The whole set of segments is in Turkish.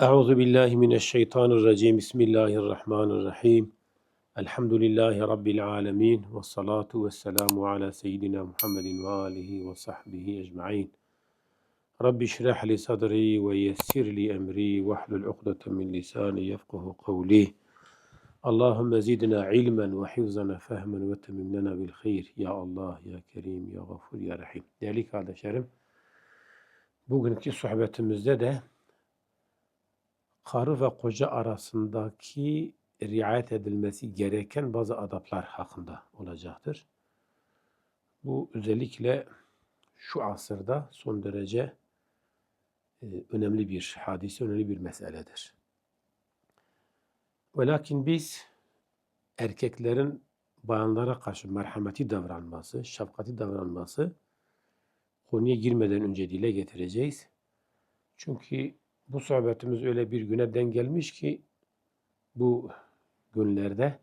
Euzu billahi mineşşeytanirracim. Bismillahirrahmanirrahim. Elhamdülillahi rabbil alamin ve salatu vesselamu ala seyyidina Muhammedin ve alihi ve sahbihi ecmaîn. Rabbi şrah li sadri ve yessir li emri ve hlul ukdeten min lisani yefkahu kavli. Allahümme zidna ilmen ve hifzana fehmen ve temim lena bil hayr. Ya Allah, ya Kerim, ya Gafur, ya Rahim. Değerli kardeşlerim, bugünkü sohbetimizde de karı ve koca arasındaki riayet edilmesi gereken bazı adaplar hakkında olacaktır. Bu özellikle şu asırda son derece e, önemli bir hadise, önemli bir meseledir. Ve biz erkeklerin bayanlara karşı merhameti davranması, şefkati davranması konuya girmeden önce dile getireceğiz. Çünkü bu sohbetimiz öyle bir güne denk gelmiş ki bu günlerde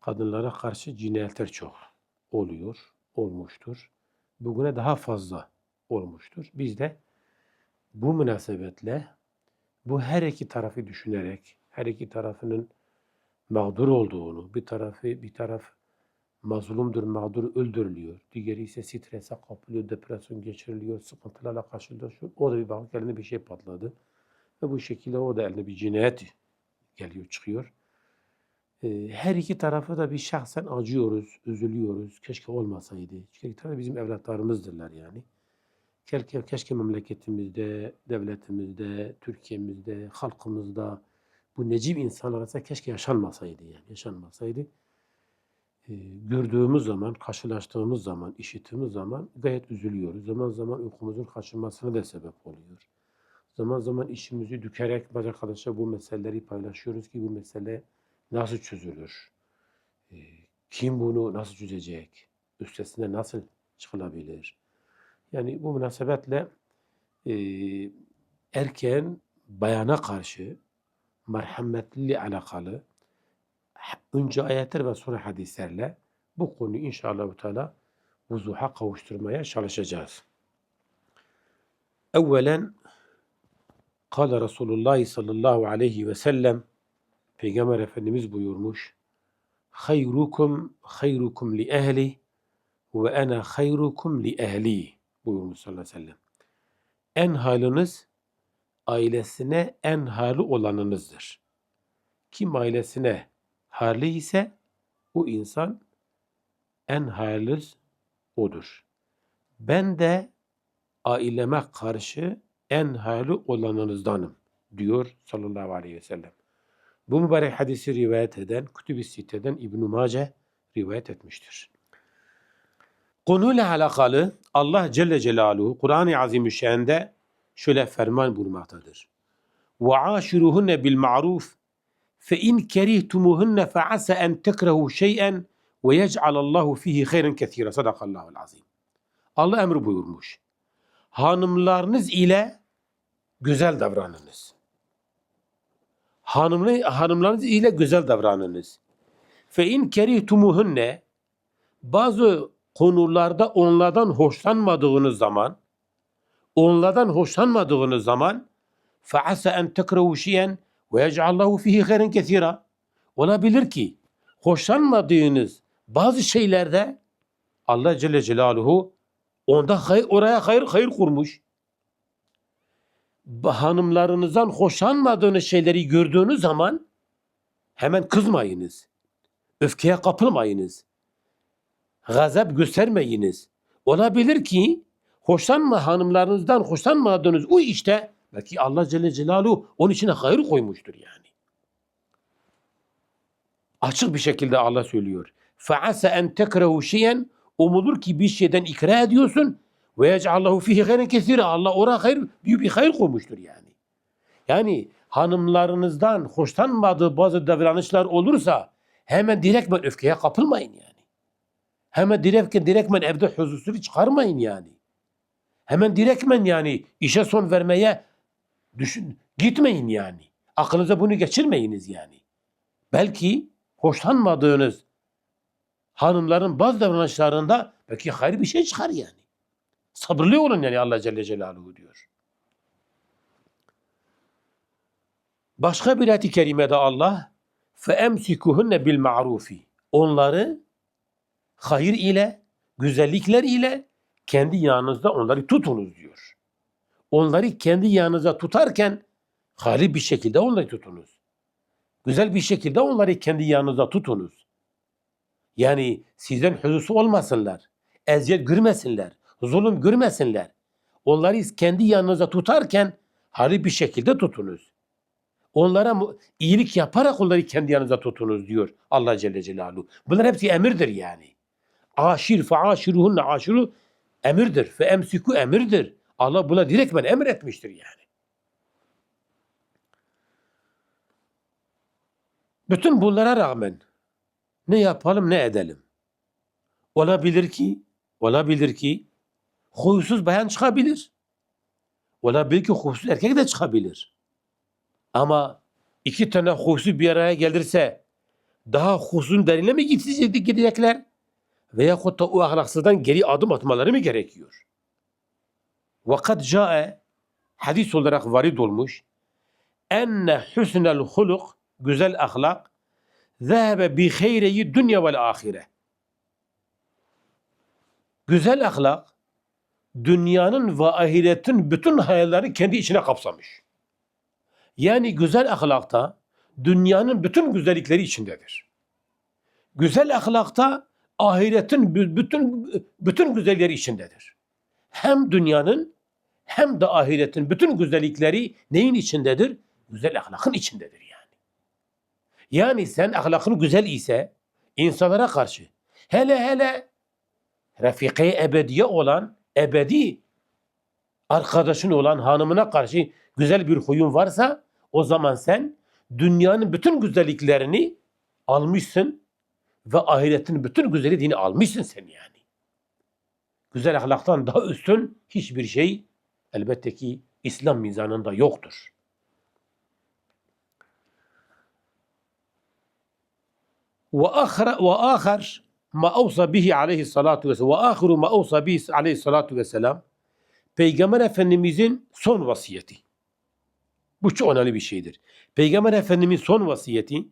kadınlara karşı cinayetler çok oluyor, olmuştur. Bugüne daha fazla olmuştur. Biz de bu münasebetle bu her iki tarafı düşünerek, her iki tarafının mağdur olduğunu, bir tarafı bir taraf mazlumdur, mağdur öldürülüyor. Diğeri ise strese kapılıyor, depresyon geçiriliyor, sıkıntılarla karşılaşıyor. O da bir bakıp eline bir şey patladı. Ve bu şekilde o da eline bir cinayet geliyor, çıkıyor. Ee, her iki tarafı da bir şahsen acıyoruz, üzülüyoruz. Keşke olmasaydı. Çünkü tabii bizim evlatlarımızdırlar yani. Keşke, keşke memleketimizde, devletimizde, Türkiye'mizde, halkımızda bu necip insanlar arasında keşke yaşanmasaydı yani. Yaşanmasaydı gördüğümüz zaman, karşılaştığımız zaman, işittiğimiz zaman gayet üzülüyoruz. Zaman zaman uykumuzun kaçırmasına da sebep oluyor. Zaman zaman işimizi dükerek bazı arkadaşlar bu meseleleri paylaşıyoruz ki bu mesele nasıl çözülür? Kim bunu nasıl çözecek? Üstesine nasıl çıkılabilir? Yani bu münasebetle e, erken bayana karşı merhametli alakalı önce ayetler ve sonra hadislerle bu konuyu inşallah Teala vuzuha kavuşturmaya çalışacağız. Evvelen Kale Resulullah sallallahu aleyhi ve sellem Peygamber Efendimiz buyurmuş Hayrukum hayrukum li ehli ve ana hayrukum li ehli buyurmuş sallallahu aleyhi ve sellem. En haliniz ailesine en hali olanınızdır. Kim ailesine hali ise o insan en hayırlı odur. Ben de aileme karşı en hayırlı olanınızdanım diyor sallallahu aleyhi ve sellem. Bu mübarek hadisi rivayet eden, Kütüb-i Sitte'den İbn-i Mace rivayet etmiştir. Konuyla alakalı Allah Celle Celaluhu Kur'an-ı Azimüşşan'da şöyle ferman buyurmaktadır. وَعَاشِرُهُنَّ بِالْمَعْرُوفِ فَاِنْ كَرِهْتُمُهُنَّ فَعَسَ اَنْ تَكْرَهُ شَيْئًا وَيَجْعَلَ اللّٰهُ ف۪يهِ خَيْرًا كَثِيرًا Sadakallahu azim. Allah emri buyurmuş. Hanımlarınız ile güzel davranınız. Hanımlı, hanımlarınız ile güzel davranınız. فَاِنْ كَرِهْتُمُهُنَّ Bazı konularda onlardan hoşlanmadığınız zaman onlardan hoşlanmadığınız zaman فَعَسَ اَنْ تَكْرَهُ ve yec'allahu fihi hayren kesira. Olabilir ki hoşlanmadığınız bazı şeylerde Allah Celle Celaluhu onda hayır, oraya hayır hayır kurmuş. Hanımlarınızdan hoşlanmadığınız şeyleri gördüğünüz zaman hemen kızmayınız. Öfkeye kapılmayınız. Gazap göstermeyiniz. Olabilir ki hoşlanma hanımlarınızdan hoşlanmadığınız o işte belki Allah Celle Celaluhu onun içine hayır koymuştur yani. Açık bir şekilde Allah söylüyor. فَعَسَ اَنْ تَكْرَهُ شِيًا Umulur ki bir şeyden ikra ediyorsun ve yec'allahu fihi hayren kesira. Allah oraya hayır, büyük bir hayır koymuştur yani. Yani hanımlarınızdan hoşlanmadığı bazı davranışlar olursa hemen direktmen öfkeye kapılmayın yani. Hemen direktmen, direktmen evde huzursuzluk çıkarmayın yani. Hemen direktmen yani işe son vermeye düşün, gitmeyin yani. Aklınıza bunu geçirmeyiniz yani. Belki hoşlanmadığınız hanımların bazı davranışlarında belki hayır bir şey çıkar yani. Sabırlı olun yani Allah Celle Celaluhu diyor. Başka bir ayet-i kerimede Allah فَاَمْسِكُهُنَّ بِالْمَعْرُوفِ Onları hayır ile, güzellikler ile kendi yanınızda onları tutunuz diyor. Onları kendi yanınıza tutarken hayırlı bir şekilde onları tutunuz. Güzel bir şekilde onları kendi yanınıza tutunuz. Yani sizden huzusu olmasınlar. Eziyet görmesinler. Zulüm görmesinler. Onları kendi yanınıza tutarken hayırlı bir şekilde tutunuz. Onlara iyilik yaparak onları kendi yanınıza tutunuz diyor Allah Celle Celaluhu. Bunlar hepsi emirdir yani. Aşir fe aşiruhunne aşiru emirdir. Fe emsiku emirdir. Allah buna direktmen emretmiştir yani. Bütün bunlara rağmen ne yapalım ne edelim. Olabilir ki, olabilir ki huysuz bayan çıkabilir. Olabilir ki huysuz erkek de çıkabilir. Ama iki tane huysuz bir araya gelirse daha huysuzun derine mi gidecek- gidecekler? Veyahut da o ahlaksızdan geri adım atmaları mı gerekiyor? وَقَدْ جَاءَ Hadis olarak varid olmuş. Enne husnel huluk güzel ahlak zehebe bi hayreyi dünya vel ahire. Güzel ahlak dünyanın ve ahiretin bütün hayallerini kendi içine kapsamış. Yani güzel ahlakta dünyanın bütün güzellikleri içindedir. Güzel ahlakta ahiretin bü- bütün bütün güzellikleri içindedir. Hem dünyanın hem de ahiretin bütün güzellikleri neyin içindedir? Güzel ahlakın içindedir yani. Yani sen ahlakın güzel ise insanlara karşı hele hele refike ebediye olan ebedi arkadaşın olan hanımına karşı güzel bir huyun varsa o zaman sen dünyanın bütün güzelliklerini almışsın ve ahiretin bütün güzelliğini almışsın sen yani. Güzel ahlaktan daha üstün hiçbir şey elbette ki İslam mizanında yoktur. وآخر وآخر ما أوصى به عليه الصلاة والسلام وآخر ما أوصى به عليه الصلاة والسلام Peygamber Efendimizin son vasiyeti. Bu çok önemli bir şeydir. Peygamber Efendimizin son vasiyeti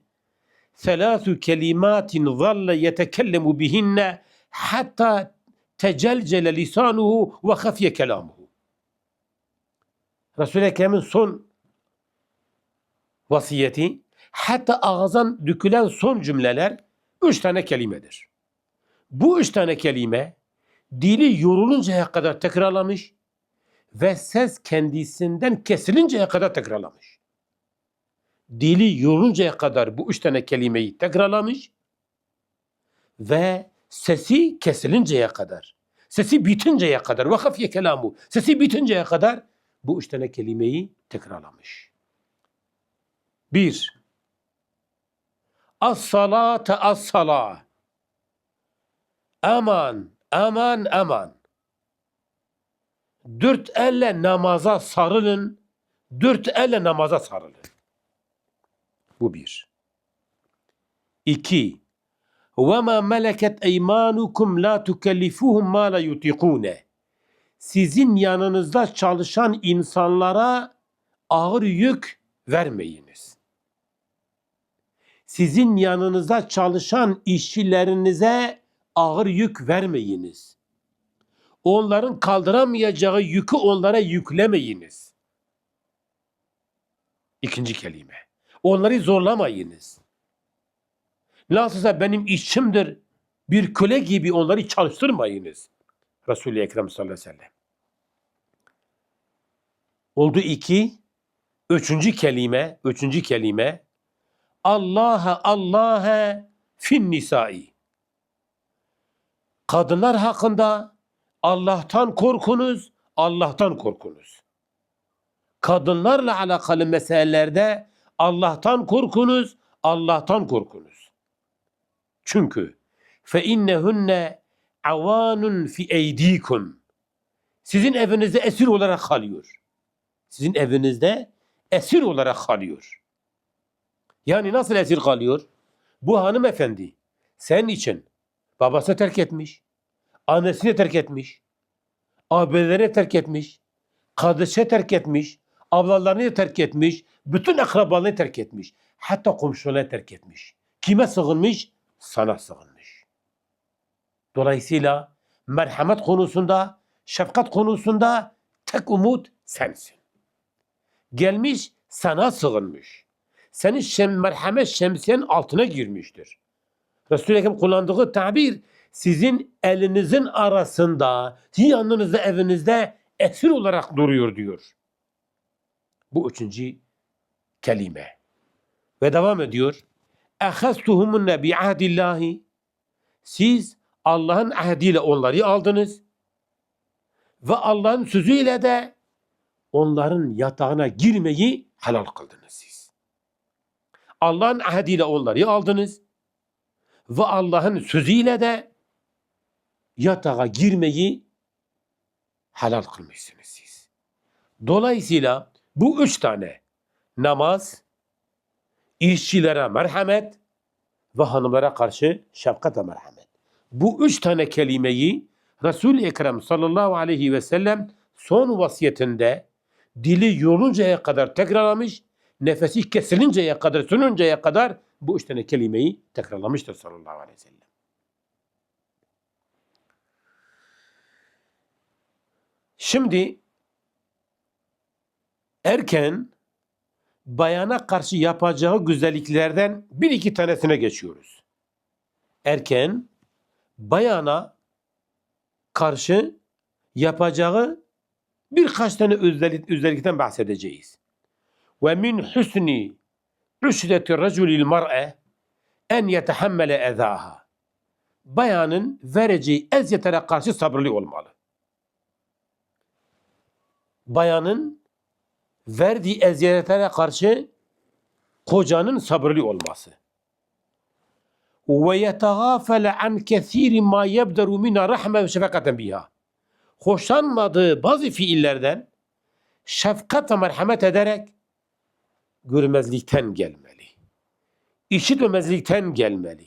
Selâsü kelimatin zalle yetekellemu bihinne hatta tecelcele lisanuhu ve hafiye kelamuhu. Resul-i Ekrem'in son vasiyeti hatta ağızdan dökülen son cümleler üç tane kelimedir. Bu üç tane kelime dili yoruluncaya kadar tekrarlamış ve ses kendisinden kesilinceye kadar tekrarlamış. Dili yoruluncaya kadar bu üç tane kelimeyi tekrarlamış ve sesi kesilinceye kadar, sesi bitinceye kadar, vakafiye kelamu, sesi bitinceye kadar bu üç tane kelimeyi tekrarlamış. Bir, As-salate as-sala. Aman, aman, aman. Dört elle namaza sarılın. Dört elle namaza sarılın. Bu bir. İki. وَمَا مَلَكَتْ اَيْمَانُكُمْ لَا تُكَلِّفُوهُمْ مَا لَا يُطِيقُونَ sizin yanınızda çalışan insanlara ağır yük vermeyiniz. Sizin yanınızda çalışan işçilerinize ağır yük vermeyiniz. Onların kaldıramayacağı yükü onlara yüklemeyiniz. İkinci kelime. Onları zorlamayınız. Nasılsa benim işçimdir. Bir köle gibi onları çalıştırmayınız. Resul-i Ekrem sallallahu aleyhi ve sellem. Oldu iki. Üçüncü kelime, üçüncü kelime. Allah'a Allah'a fin nisai. Kadınlar hakkında Allah'tan korkunuz, Allah'tan korkunuz. Kadınlarla alakalı meselelerde Allah'tan korkunuz, Allah'tan korkunuz. Çünkü fe innehunne avanun fi eydikum. Sizin evinizde esir olarak kalıyor. Sizin evinizde esir olarak kalıyor. Yani nasıl esir kalıyor? Bu hanımefendi senin için babası terk etmiş, annesini terk etmiş, abileri terk etmiş, kardeşi terk etmiş, Ablalarını terk etmiş. Bütün akrabalarını terk etmiş. Hatta komşularını terk etmiş. Kime sığınmış? Sana sığınmış. Dolayısıyla merhamet konusunda, şefkat konusunda tek umut sensin. Gelmiş sana sığınmış. Senin şem, merhamet şemsiyenin altına girmiştir. Resul-i Ekrem kullandığı tabir sizin elinizin arasında, yanınızda evinizde esir olarak duruyor diyor. Bu üçüncü kelime. Ve devam ediyor. اَخَذْتُهُمُنَّ بِعَهْدِ اللّٰهِ Siz Allah'ın ahdiyle onları aldınız. Ve Allah'ın sözüyle de onların yatağına girmeyi helal kıldınız siz. Allah'ın ahdiyle onları aldınız. Ve Allah'ın sözüyle de yatağa girmeyi helal kılmışsınız siz. Dolayısıyla bu üç tane namaz, işçilere merhamet ve hanımlara karşı şefkat ve merhamet. Bu üç tane kelimeyi Resul-i Ekrem sallallahu aleyhi ve sellem son vasiyetinde dili yoruluncaya kadar tekrarlamış, nefesi kesilinceye kadar, sönünceye kadar bu üç tane kelimeyi tekrarlamıştır sallallahu aleyhi ve sellem. Şimdi erken bayana karşı yapacağı güzelliklerden bir iki tanesine geçiyoruz. Erken bayana karşı yapacağı birkaç tane özellik, özellikten bahsedeceğiz. Ve min husni rüşdeti raculil mar'e en yetehammele ezaha. Bayanın vereceği eziyetlere karşı sabırlı olmalı. Bayanın verdiği eziyetlere karşı kocanın sabırlı olması. An kesiri ma yebderu mina rahme ve şefakaten biha. Hoşlanmadığı bazı fiillerden şefkat ve merhamet ederek görmezlikten gelmeli. İşitmemezlikten gelmeli.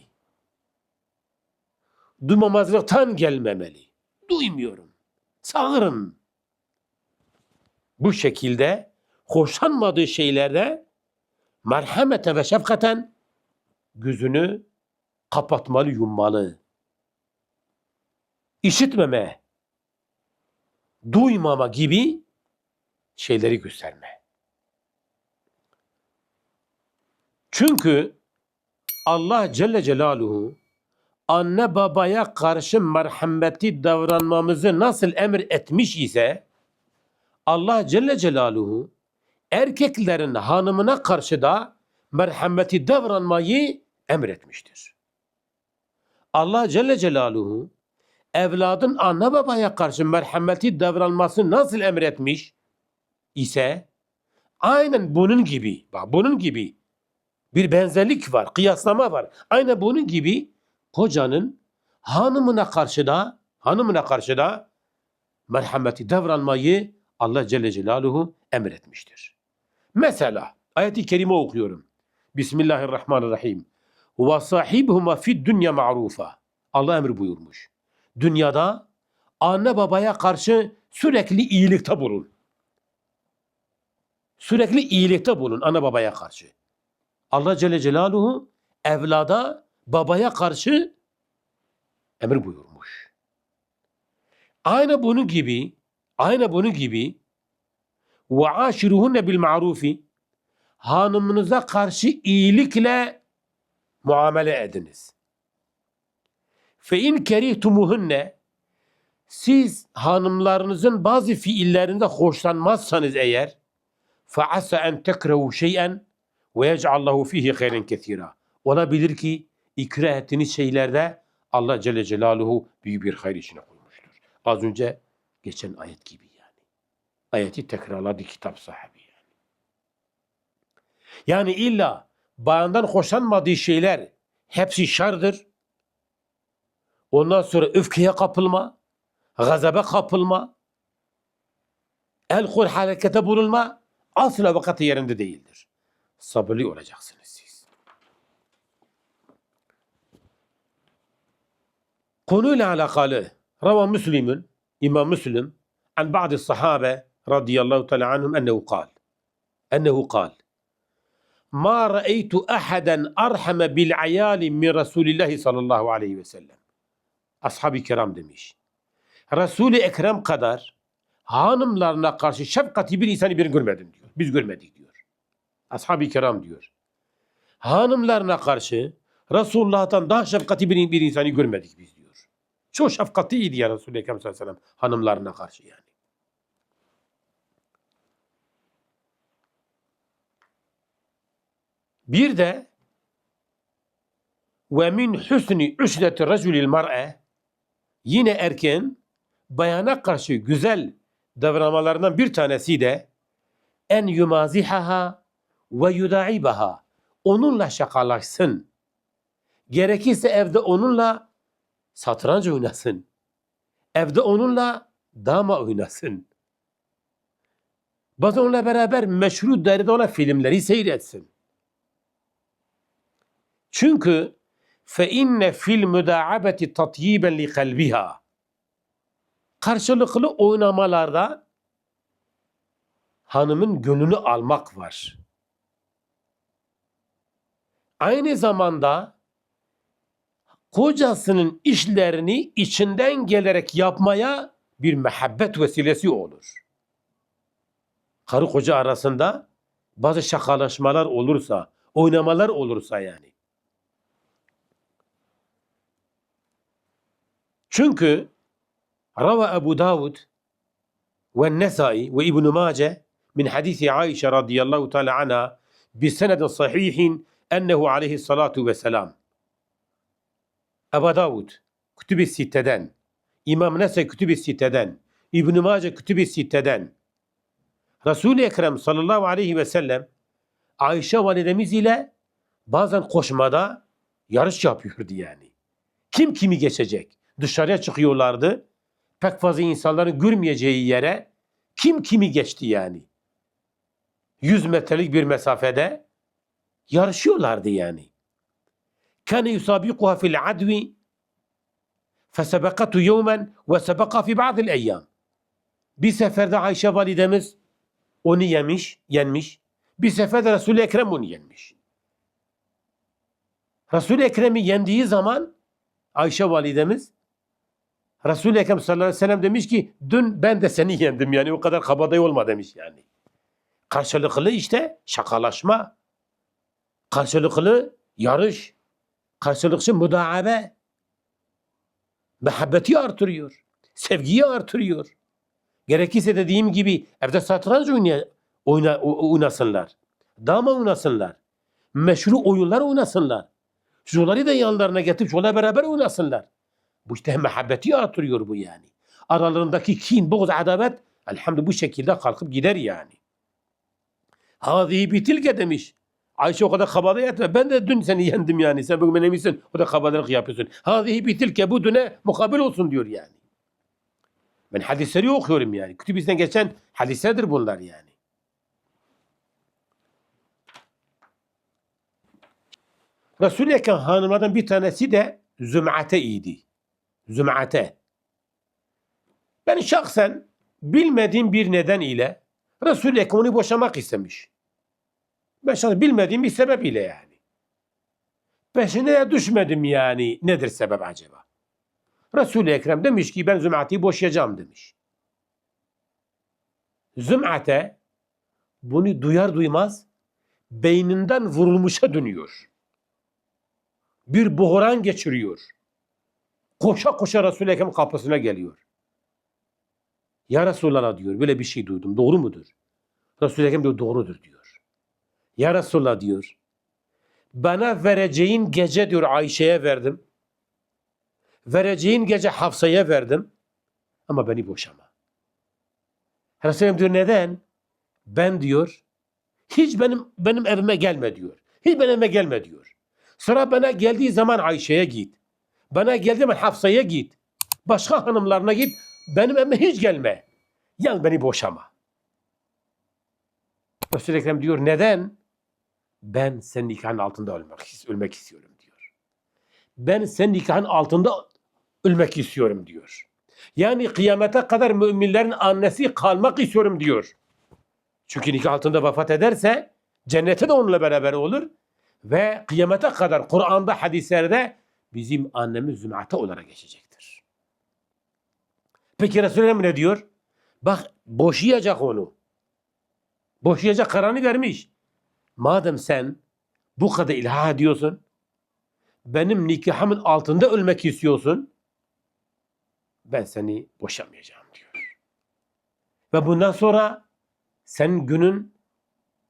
Duymamazlıktan gelmemeli. Duymuyorum. Sağırım. Bu şekilde hoşlanmadığı şeylerde merhamete ve şefkaten gözünü kapatmalı, yummalı. İşitmeme, duymama gibi şeyleri gösterme. Çünkü Allah Celle Celaluhu anne babaya karşı merhameti davranmamızı nasıl emir etmiş ise Allah Celle Celaluhu erkeklerin hanımına karşı da merhameti davranmayı emretmiştir. Allah Celle Celaluhu evladın anne babaya karşı merhameti davranması nasıl emretmiş ise aynen bunun gibi, bak bunun gibi bir benzerlik var, kıyaslama var. Aynen bunun gibi kocanın hanımına karşı da hanımına karşı da merhameti davranmayı Allah Celle Celaluhu emretmiştir. Mesela ayeti kerime okuyorum. Bismillahirrahmanirrahim. Sahibhuma fid dünya ma'rufa. Allah emir buyurmuş. Dünyada anne babaya karşı sürekli iyilikte bulun. Sürekli iyilikte bulun anne babaya karşı. Allah Celle Celaluhu evlada babaya karşı emir buyurmuş. Aynı bunun gibi, aynı bunun gibi ve aşiruhunne bil ma'rufi hanımınıza karşı iyilikle muamele ediniz. Fe in kerihtumuhunne siz hanımlarınızın bazı fiillerinde hoşlanmazsanız eğer fe asa en tekrehu şey'en ve yec'allahu fihi hayren kesira. Olabilir ki ikrah ettiğiniz şeylerde Allah Celle Celaluhu büyük bir hayır içine koymuştur. Az önce geçen ayet gibi yani. Ayeti tekrarladı kitap sahibi yani. Yani illa bayandan hoşlanmadığı şeyler hepsi şardır. Ondan sonra öfkeye kapılma, gazabe kapılma, el kul harekete bulunma asla vakati yerinde değildir. Sabırlı olacaksınız siz. Konuyla alakalı Rava Müslim'in, İmam Müslim, an bazı sahabe radıyallahu teala anhum ennehu kal. ennehu kal. Ma ra'eytu ahaden arhame bil ayali min Resulillahi sallallahu aleyhi ve sellem. Ashab-ı kiram demiş. Resul-i Ekrem kadar hanımlarına karşı şefkati bir insanı bir görmedim diyor. Biz görmedik diyor. Ashab-ı kiram diyor. Hanımlarına karşı Resulullah'tan daha şefkati bir, bir insanı görmedik biz diyor. Çok şefkatliydi ya Resul-i Ekrem sallallahu aleyhi ve sellem hanımlarına karşı yani. Bir de ve min husni usneti raculil mar'e yine erken bayana karşı güzel davranmalarından bir tanesi de en yumazihaha ve yudaibaha onunla şakalaşsın. Gerekirse evde onunla satranç oynasın. Evde onunla dama oynasın. Bazen onunla beraber meşru dairede olan filmleri seyretsin. Çünkü fe inne fil müdaabeti tatyiben li kalbiha. Karşılıklı oynamalarda hanımın gönlünü almak var. Aynı zamanda kocasının işlerini içinden gelerek yapmaya bir mehabbet vesilesi olur. Karı koca arasında bazı şakalaşmalar olursa, oynamalar olursa yani. Çünkü Rava Ebu Davud ve Nesai ve İbn Mace min hadisi Aişe radıyallahu teala anha bi senedin sahihin ennehu aleyhissalatu vesselam. Ebu Davud Kütüb-i Sitte'den, İmam Nesai Kütüb-i Sitte'den, İbn Mace Kütüb-i Sitte'den Resul-i Ekrem sallallahu aleyhi ve sellem Ayşe validemiz ile bazen koşmada yarış yapıyordu yani. Kim kimi geçecek? Dışarıya çıkıyorlardı. Pek fazla insanların görmeyeceği yere kim kimi geçti yani. 100 metrelik bir mesafede yarışıyorlardı yani. Kâne yusabikuha fil advi fesebekatu yevmen ve sebeka fi ba'dil eyyam. Bir seferde Ayşe validemiz onu yemiş, yenmiş. Bir seferde Resul-i Ekrem onu yenmiş. Resul-i Ekrem'i yendiği zaman Ayşe validemiz Resul-i Ekrem sallallahu aleyhi ve sellem demiş ki dün ben de seni yendim yani o kadar kabadayı olma demiş yani. Karşılıklı işte şakalaşma, karşılıklı yarış, karşılıklı müdaabe, muhabbeti artırıyor, sevgiyi artırıyor. Gerekirse dediğim gibi evde satranç oynay oyna, oynasınlar, dama oynasınlar, meşru oyunlar oynasınlar. Şunları da yanlarına getirip şöyle beraber oynasınlar. Bu işte muhabbeti artırıyor bu yani. Aralarındaki kin, buğz, adabet elhamdülillah bu şekilde kalkıp gider yani. Hâzihi bitilke demiş. Ayşe o kadar kabadayı etme. Ben de dün seni yendim yani. Sen bugün benim misin? O da kabadayılık yapıyorsun. Hâzihi bitilke bu düne mukabil olsun diyor yani. Ben hadisleri okuyorum yani. Kütübüsünden geçen hadislerdir bunlar yani. Resul-i Ekrem hanımlardan bir tanesi de Züm'ate idi. Züm'ate. Ben şahsen bilmediğim bir neden ile Resul-i Ekrem boşamak istemiş. Ben şahsen bilmediğim bir sebep ile yani. Peşine düşmedim yani. Nedir sebep acaba? Resul-i Ekrem demiş ki ben Züm'ate'yi boşayacağım demiş. Züm'ate bunu duyar duymaz beyninden vurulmuşa dönüyor. Bir buhran geçiriyor. Koşa koşa Resul-i Ekrem kapısına geliyor. Ya Resulallah diyor böyle bir şey duydum doğru mudur? Resul-i Ekrem diyor doğrudur diyor. Ya Resulallah diyor. Bana vereceğin gece diyor Ayşe'ye verdim. Vereceğin gece Hafsa'ya verdim. Ama beni boşama. Resulullah diyor neden? Ben diyor hiç benim benim evime gelme diyor. Hiç benim evime gelme diyor. Sıra bana geldiği zaman Ayşe'ye git. Bana geldiği zaman Hafsa'ya git. Başka hanımlarına git. Benim evime hiç gelme. Yan beni boşama. Resul-i Ekrem diyor neden? Ben senin nikahın altında ölmek, ölmek istiyorum diyor. Ben senin nikahın altında ölmek istiyorum diyor. Yani kıyamete kadar müminlerin annesi kalmak istiyorum diyor. Çünkü nikah altında vefat ederse cennete de onunla beraber olur. Ve kıyamete kadar Kur'an'da, hadislerde bizim annemiz zümate olarak geçecektir. Peki Ekrem ne diyor? Bak boşayacak onu. Boşayacak kararını vermiş. Madem sen bu kadar ilha ediyorsun, benim nikahımın altında ölmek istiyorsun, ben seni boşamayacağım diyor. Ve bundan sonra sen günün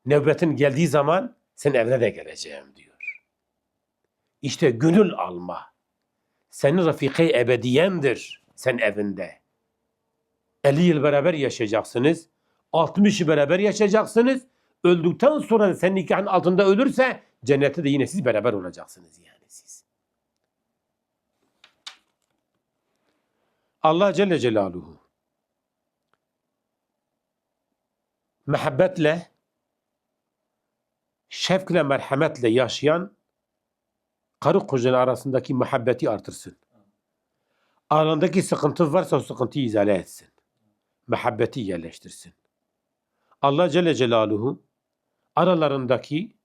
nöbetin geldiği zaman sen evine de geleceğim diyor. İşte gönül alma. Senin rafiki ebediyendir sen evinde. 50 yıl beraber yaşayacaksınız. 60 yıl beraber yaşayacaksınız. Öldükten sonra sen nikahın altında ölürse cennette de yine siz beraber olacaksınız yani siz. Allah Celle Celaluhu muhabbetle şefkle merhametle yaşayan karı kocanın arasındaki muhabbeti artırsın. Aralarındaki sıkıntı varsa o sıkıntıyı izale etsin. Muhabbeti yerleştirsin. Allah Celle Celaluhu aralarındaki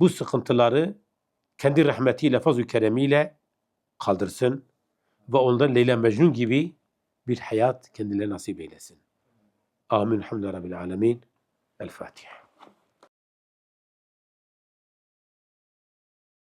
bu sıkıntıları kendi rahmetiyle, fazl-ı keremiyle kaldırsın ve ondan Leyla Mecnun gibi bir hayat kendilerine nasip eylesin. Amin. Hamdülillah Rabbil Alemin. El Fatiha.